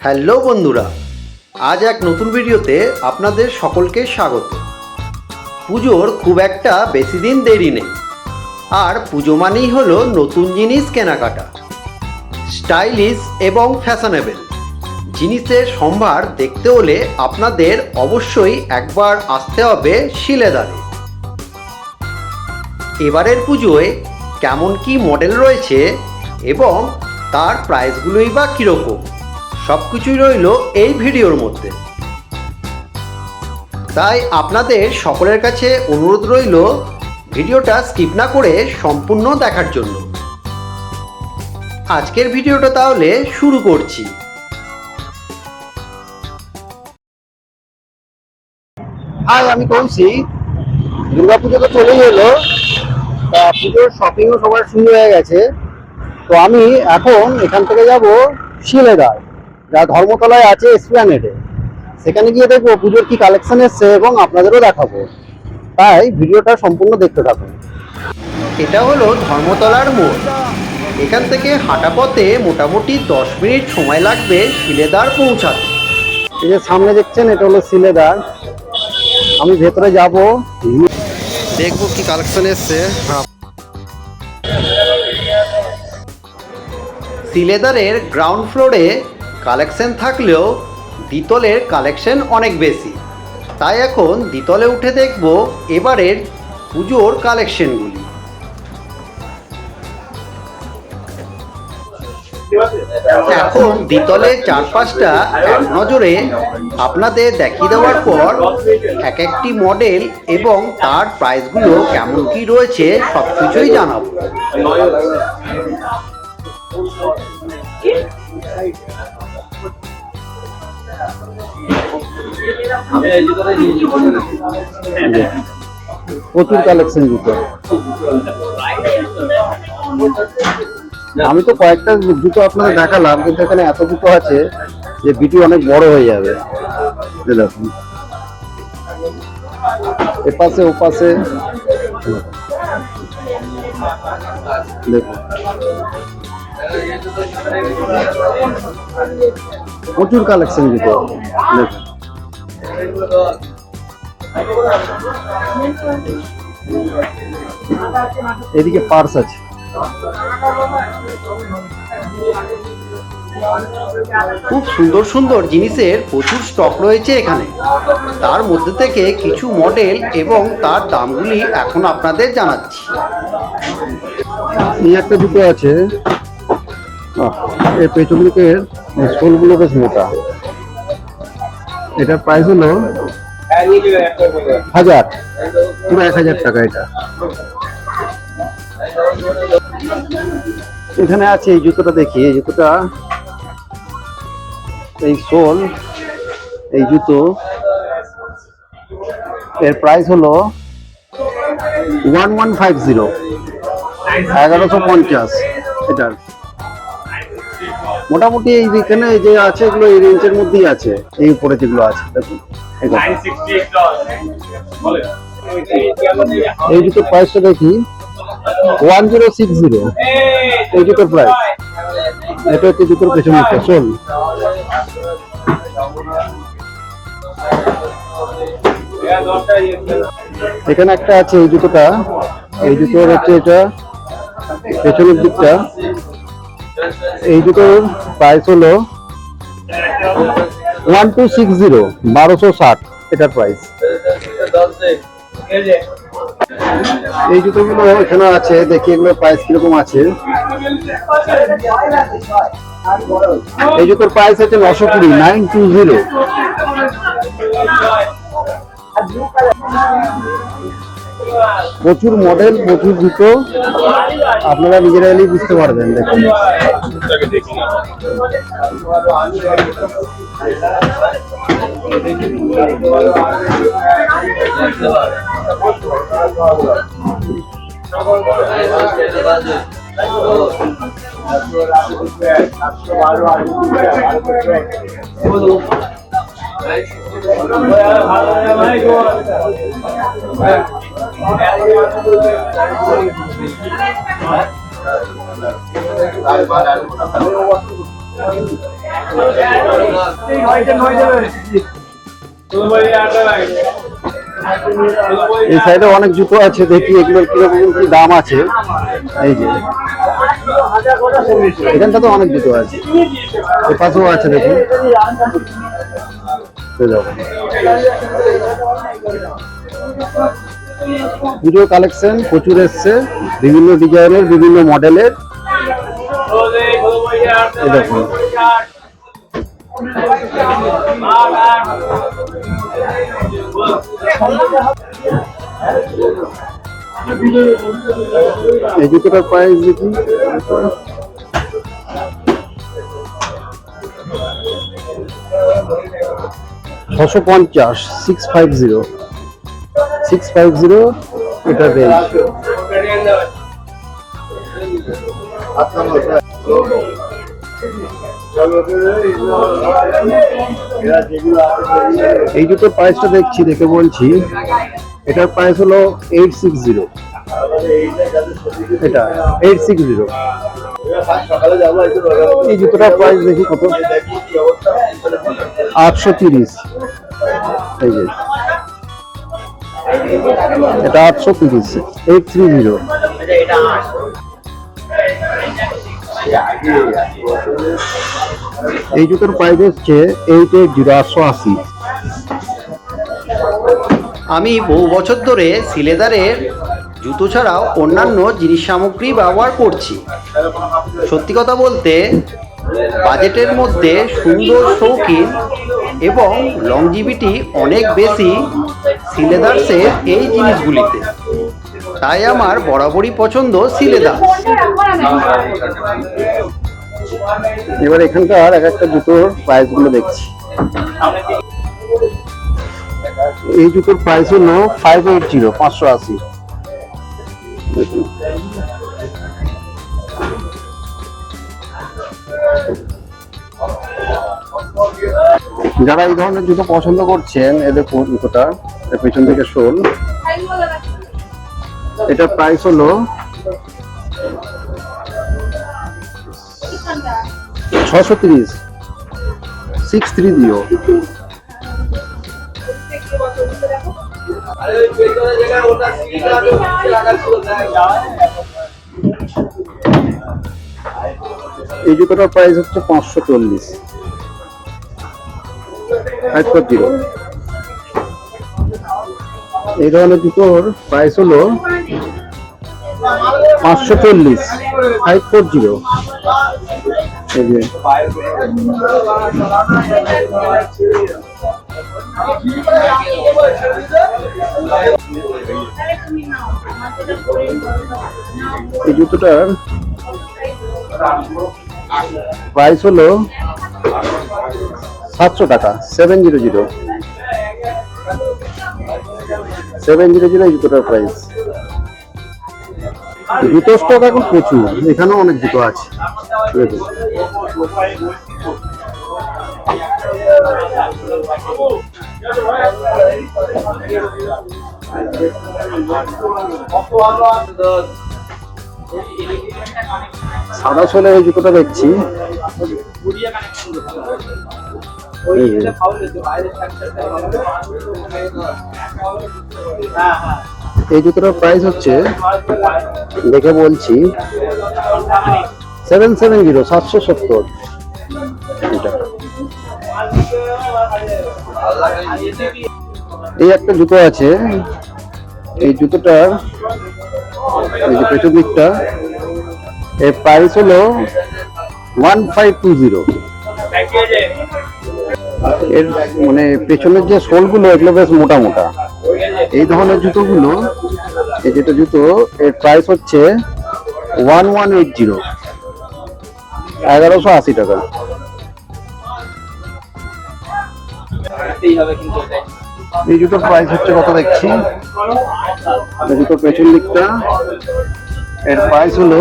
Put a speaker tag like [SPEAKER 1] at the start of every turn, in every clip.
[SPEAKER 1] Hello বন্ধুরা, আজ এক নতুন ভিডিওতে আপনাদের সকলকে স্বাগত। পুজোর খুব একটা বেশি দিন দেরি নেই। আর পুজো মানেই হলো নতুন জিনিস কেনাকাটা। স্টাইলিশ এবং ফ্যাশনেবল জিনিসের সম্ভার দেখতে হলে আপনাদের অবশ্যই একবার আসতে হবে শিলেদারে। এবারের পুজোয় কেমন কি মডেল রয়েছে এবং তার প্রাইসগুলোই বা কীরকম? সব কিছুই রইল এই ভিডিওর মধ্যে। তাই আপনাদের সকলের কাছে অনুরোধ রইল ভিডিওটা স্কিপ না করে সম্পূর্ণ দেখার জন্য। আজকের ভিডিওটা তাহলে শুরু করছি। আজ আমি কৌশি। দুর্গাপুজো তো চলেই এলো। তা পুজোর শপিংও সবার শুরু হয়ে গেছে। তো আমি এখন এখান থেকে যাব শিলেদার। যা ধর্মতলায় আছে এসপ্ল্যানেডে সেখানে গিয়ে দেখব পুজোর কি কালেকশন এসছে এবং আপনাদেরও দেখাবো। তাই ভিডিওটা সম্পূর্ণ দেখতে থাকুন। এটা হলো ধর্মতলার মোড়। এখান থেকে হাঁটা পথে মোটামুটি দশ মিনিট সময় লাগবে শিলেদার পৌঁছাতে। এই যে সামনে দেখছেন এটা হলো শিলেদার। আমি ভেতরে যাব। দেখব কি কালেকশন এসছে। সিলেদারের গ্রাউন্ড ফ্লোরে কালেকশন থাকলেও দ্বিতলের কালেকশন অনেক বেশি। তাই এখন দ্বিতলে উঠে দেখব এবারের পুজোর কালেকশনগুলি। এখন দ্বিতলের চারপাশটা এক নজরে আপনাদের দেখিয়ে দেওয়ার পর এক একটি মডেল এবং তার প্রাইসগুলো কেমন কি রয়েছে সব কিছুই জানাব। প্রচুর কালেকশন জুতো আমি তো কয়েকটা জুতো আপনাদের দেখালাম, কিন্তু এখানে এত জুতো আছে যে ভিডিও অনেক বড় হয়ে যাবে। এপাশে, ওপাশে। দেখুন। প্রচুর কালেকশন জুতো এদিকে পার্স আছে। খুব সুন্দর সুন্দর জিনিসের প্রচুর স্টক রয়েছে এখানে। তার মধ্যে থেকে কিছু মডেল এবং তার দামগুলি এখন আপনাদের জানাচ্ছি। একটা জুতো আছে। পেছন দিকের সোলগুলো বেশ মোটা। এটার প্রাইস হলো হাজার, পুরো এক হাজার টাকা এটা। এখানে আছে এই জুতোটা, দেখি, এই জুতোটা, এই সোল এই জুতো। এর প্রাইস হলো ওয়ান ওয়ান ফাইভ জিরো এগারোশো পঞ্চাশ এটার। মোটামুটি এই এখানে যে আছে এগুলো এই রেঞ্জের মধ্যেই আছে। এই উপরে যেগুলো আছে, দেখুন। এই জুতোর প্রাইসটা দেখি। ওয়ান জিরো সিক্স জিরো এই জুতোর প্রাইস এটা হচ্ছে জুতোর পেছনে চল এখানে একটা আছে এই জুতোটা এই জুতোর হচ্ছে এটা। পেছনের দিকটা। এই জুতোর প্রাইস হলো ওয়ান টু সিক্স জিরো বারোশো ষাট, এটার প্রাইস এই জুতোগুলো এখানে আছে, দেখি এগুলোর প্রাইস কীরকম আছে। এই জুতোর প্রাইস হচ্ছে নশো কুড়ি নাইন টু জিরো প্রচুর মডেল প্রচুর জুতো। আপনারা নিজেরা এলেই বুঝতে পারবেন দেখুন। এই সাইডে অনেক জুতো আছে, দেখি এগুলোর কীরকম কি দাম আছে। এই যে। এখানটা তো অনেক জুতো আছে। এ পাশেও আছে, দেখি। যাব পুজোর কালেকশন প্রচুর এসছে বিভিন্ন ডিজাইনের বিভিন্ন মডেলের। এই ছশো পঞ্চাশ six five zero six five zero range এই জুতো প্রাইসটা দেখছি, দেখে বলছি। এটার প্রাইস হলো এইট সিক্স জিরো এটা এইট সিক্স জিরো এই জুতোটার প্রাইস দেখি কত? আটশো তিরিশ। এটা আটশো তিরিশ, এইট থ্রি জিরো। এই জুতোর প্রাইস হচ্ছে এইট এইট জিরো আটশো আশি।
[SPEAKER 2] আমি বহু বছর ধরে সিলেদারের জুতো ছাড়াও অন্যান্য জিনিস সামগ্রী ব্যবহার করছি। সত্যি কথা বলতে, বাজেটের মধ্যে সুন্দর শৌখিন এবং লংজিভিটি অনেক বেশি সিলেদার্সের এই জিনিসগুলিতে। তাই আমার বরাবরই পছন্দ সিলেদার্স
[SPEAKER 1] এবার এখানকার এক একটা জুতোর প্রাইসগুলো দেখছি। এই জুতোর প্রাইস হলো ফাইভ এইট জিরো পাঁচশো আশি। যারা এই ধরনের জুতো পছন্দ করছেন এদের জুতোটা পেছন থেকে শোল। এটার প্রাইস হলো ছশো তিরিশ। সিক্স থ্রি দিও। এই জুতোটার প্রাইস হচ্ছে পাঁচশো চল্লিশ। Five four zero. এই ধরনের জুতোর প্রাইস হলো পাঁচশো চল্লিশ ফাইভ ফোর জিরো। এই জুতোটার প্রাইস হলো সাতশো টাকা seven zero zero seven zero zero জুতোটার price জুতো স্টক এখন প্রচুর, এখানেও অনেক জুতো আছে। দেখুন। সাদা সোলের এই জুতোটা দেখছি। এই যে। জুতোটার প্রাইস হচ্ছে দেখে বলছি সেভেন সেভেন জিরো সাতশো সত্তর। এই একটা জুতো আছে এই জুতোটার এই যে পেছন দিকটা এর প্রাইস হলো ওয়ান ফাইভ টু জিরো এর মানে পেছনের যে সোলগুলো এগুলো বেশ মোটা মোটা। এই ধরনের জুতোগুলো, এই যেটা জুতো, এর প্রাইস হচ্ছে ওয়ান ওয়ান এইট জিরো এগারোশো আশি টাকা। এই জুতোর প্রাইস হচ্ছে কত দেখছি? জুতোর পেছন দিকটা, এর প্রাইস হলো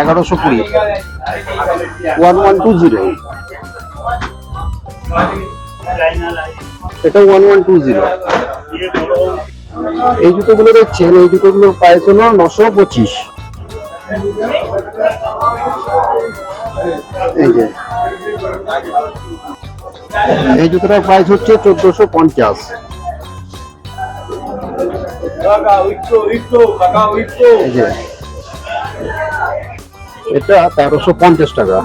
[SPEAKER 1] এগারোশো কুড়ি। ওয়ান ওয়ান টু জিরো এটা ওয়ান ওয়ান টু জিরো এই জুতোগুলো দেখছেন এই জুতোগুলোর প্রাইস হলো নশো পঁচিশ। এই যে। এই জুতোটার প্রাইস হচ্ছে চোদ্দশো পঞ্চাশ। এটা তেরোশো পঞ্চাশ টাকা।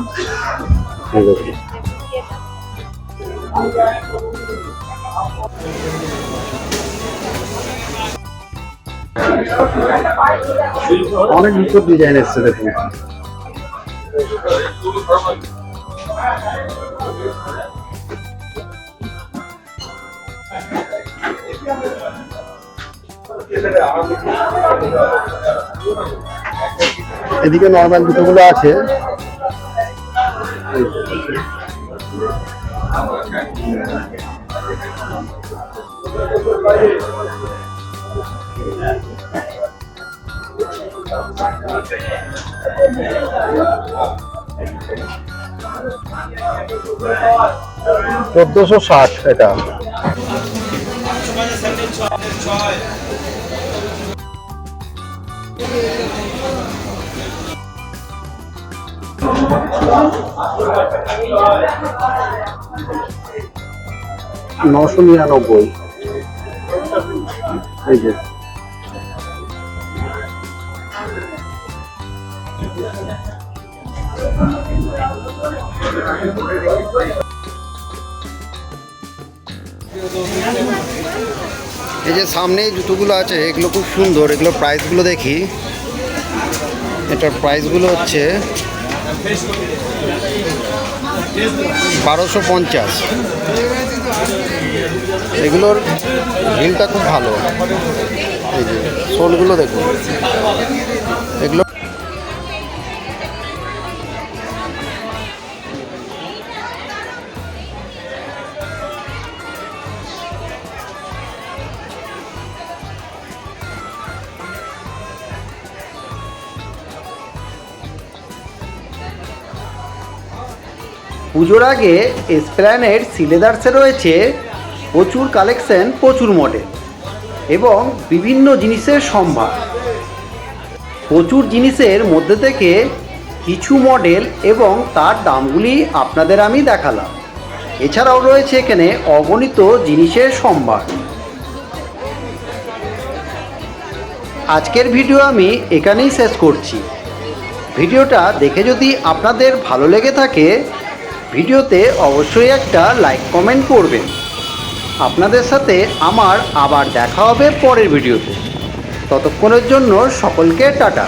[SPEAKER 1] অনেক জুতোর ডিজাইন এসছে দেখুন। এদিকে নর্মাল জুতোগুলো আছে। চোদ্দশো ষাট এটা নশো নিরানব্বই। এই যে। এই যে সামনে জুতোগুলো আছে, এগুলো খুব সুন্দর। এগুলো প্রাইসগুলো দেখি। এটার প্রাইসগুলো হচ্ছে বারোশো পঞ্চাশ। এগুলোর হিলটা খুব ভালো। এই যে সোলগুলো দেখুন।
[SPEAKER 2] পুজোর আগে এসপ্ল্যানেড সিলেদার্সে রয়েছে প্রচুর কালেকশন, প্রচুর মডেল এবং বিভিন্ন জিনিসের সম্ভার। প্রচুর জিনিসের মধ্যে থেকে কিছু মডেল এবং তার দামগুলি আপনাদের আমি দেখালাম। এছাড়াও রয়েছে এখানে অগণিত জিনিসের সম্ভার। আজকের ভিডিও আমি এখানেই শেষ করছি। ভিডিওটা দেখে যদি আপনাদের ভালো লেগে থাকে ভিডিওতে অবশ্যই একটা লাইক কমেন্ট করবেন। আপনাদের সাথে আমার আবার দেখা হবে পরের ভিডিওতে। ততক্ষণের জন্য সকলকে টাটা।